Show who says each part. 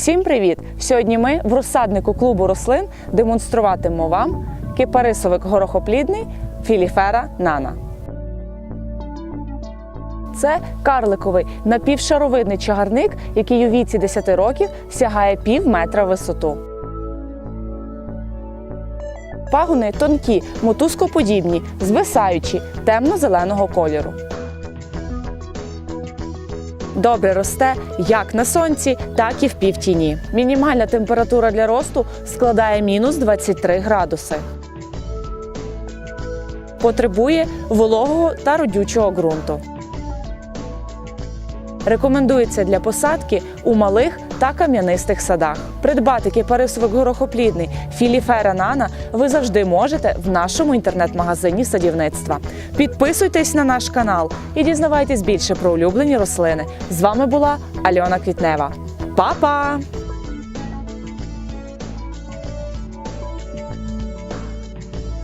Speaker 1: Всім привіт! Сьогодні ми в розсаднику клубу рослин демонструватимемо вам кипарисовик горохоплідний філіфера нана. Це карликовий напівшаровидний чагарник, який у віці 10 років сягає пів метра висоту. Пагони тонкі, мотузкоподібні, звисаючі, темно-зеленого кольору. Добре росте як на сонці, так і в півтіні. Мінімальна температура для росту складає мінус 23 градуси. Потребує вологого та родючого ґрунту. Рекомендується для посадки у малих та кам'янистих садах. Придбати кіпарисовик горохоплідний філіфера нана ви завжди можете в нашому інтернет-магазині садівництва. Підписуйтесь на наш канал і дізнавайтесь більше про улюблені рослини. З вами була Альона Квітнева. Па-па!